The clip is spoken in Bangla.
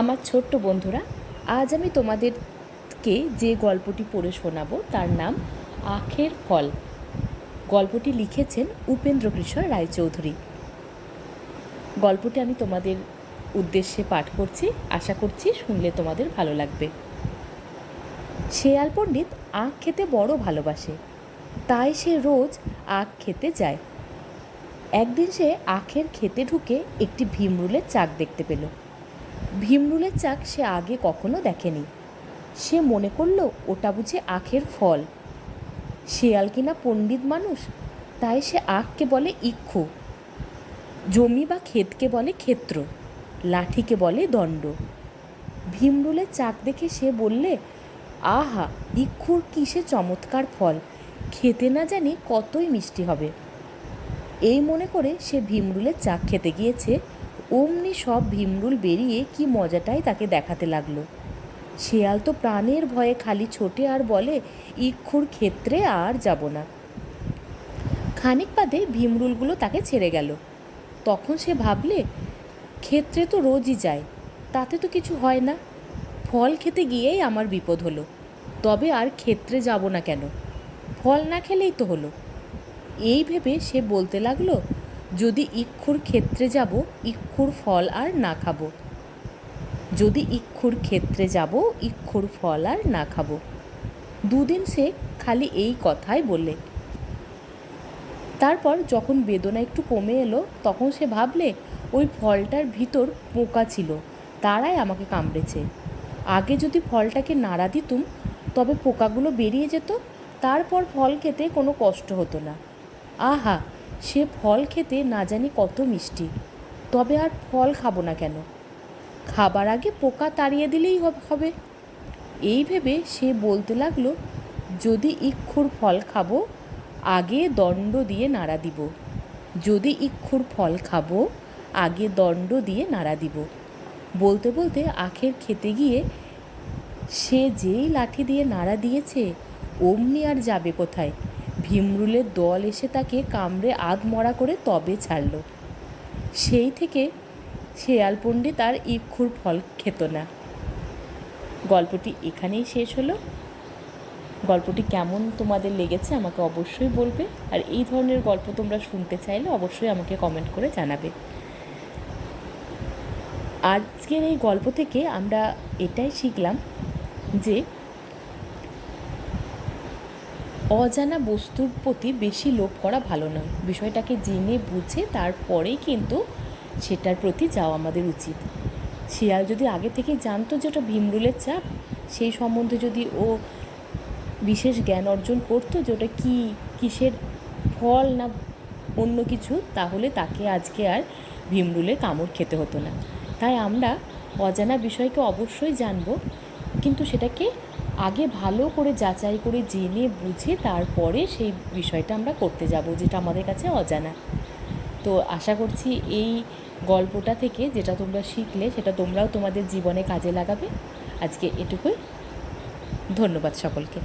আমার ছোট্ট বন্ধুরা, আজ আমি তোমাদেরকে যে গল্পটি পড়ে শোনাবো তার নাম আখের ফল। গল্পটি লিখেছেন উপেন্দ্র কিশোর রায়চৌধুরী। গল্পটি আমি তোমাদের উদ্দেশ্যে পাঠ করছি, আশা করছি শুনলে তোমাদের ভালো লাগবে। শেয়াল পণ্ডিত আখ খেতে বড় ভালোবাসে, তাই সে রোজ আখ খেতে যায়। একদিন সে আখের খেতে ঢুকে একটি ভীমরুলের চাক দেখতে পেল। ভীমরুলের চাক সে আগে কখনো দেখেনি। সে মনে করল, ওটা বুঝে আখের ফল। শেয়াল কিনা পণ্ডিত মানুষ, তাই সে আখকে বলে ইক্ষু। জমি বা ক্ষেতকে বলে ক্ষেত্র, লাঠিকে বলে দণ্ড। ভীমরুলের চাক দেখে সে বললে, আহা, ইক্ষুর কিসে চমৎকার ফল। খেতে না জানি কতই মিষ্টি হবে। এই মনে করে সে ভীমরুলের চাক খেতে গিয়েছে। অমনি সব ভীমরুল বেরিয়ে কি মজাটাই তাকে দেখাতে লাগল। শেয়াল তো প্রাণের ভয়ে খালি ছোটে আর বলে, ইক্ষুর ক্ষেত্রে আর যাব না। খানিক বাদে ভীমরুলগুলো তাকে ছেড়ে গেল। তখন সে ভাবলে, ক্ষেত্রে তো রোজই যায় তাতে তো কিছু হয় না। ফল খেতে গিয়েই আমার বিপদ হলো, তবে আর ক্ষেত্রে যাব না কেন? ফল না খেলেই তো হলো। এই ভেবে সে বলতে লাগল যদি ইক্ষুর ক্ষেত্রে যাব, ইক্ষুর ফল আর না খাব। যদি ইক্ষুর ক্ষেত্রে যাব, ইক্ষুর ফল আর না খাব। দুদিন সে খালি এই কথাই বললে। তারপর যখন বেদনা একটু কমে এলো, তখন সে ভাবলে, ওই ফলটার ভিতর পোকা ছিল, তারাই আমাকে কামড়েছে। আগে যদি ফলটাকে নাড়া দিতুম, তবে পোকাগুলো বেরিয়ে যেত, তারপর ফল খেতে কোনো কষ্ট হতো না। আহা সে ফল খেতে না জানি কত মিষ্টি। তবে আর ফল খাব না কেন? খাবার আগে পোকা তাড়িয়ে দিলেই হবে এই ভেবে সে বলতে লাগল, যদি ইক্ষুর ফল খাব, আগে দণ্ড দিয়ে নাড়া দিব। যদি ইক্ষুর ফল খাব, আগে দণ্ড দিয়ে নাড়া দিব। বলতে বলতে আখের খেতে গিয়ে সে যেই লাঠি দিয়ে নাড়া দিয়েছে, অমনি আর যাবে কোথায়? ভীমরুলের দল এসে তাকে কামড়ে আধ মরা করে তবে ছাড়ল। সেই থেকে শেয়াল পণ্ডিত আর ইক্ষুর ফল খেত না। গল্পটি এখানেই শেষ হলো। গল্পটি কেমন তোমাদের লেগেছে আমাকে অবশ্যই বলবে। আর এই ধরনের গল্প তোমরা শুনতে চাইলে অবশ্যই আমাকে কমেন্ট করে জানাবে। আজকের এই গল্প থেকে আমরা এটাই শিখলাম যে অজানা বস্তুর প্রতি বেশি লোভ করা ভালো নয়। বিষয়টাকে জেনে বুঝে তারপরেই কিন্তু সেটার প্রতি যাওয়া আমাদের উচিত। শিয়াল যদি আগে থেকে জানতো যে ওটা ভীমরুলের চাপ, সেই সম্বন্ধে যদি ও বিশেষ জ্ঞান অর্জন করতো যে ওটা কী কিসের ফল না অন্য কিছু, তাহলে তাকে আজকে আর ভীমরুলের কামড় খেতে হতো না। তাই আমরা অজানা বিষয়কে অবশ্যই জানব, কিন্তু সেটাকে আগে ভালো করে যাচাই করে জেনে বুঝে তারপরে সেই বিষয়টা আমরা করতে যাব, যেটা আমাদের কাছে অজানা। তো আশা করছি এই গল্পটা থেকে যেটা তোমরা শিখলে, সেটা তোমরাও তোমাদের জীবনে কাজে লাগাবে। আজকে এটুকুই। ধন্যবাদ সকলকে।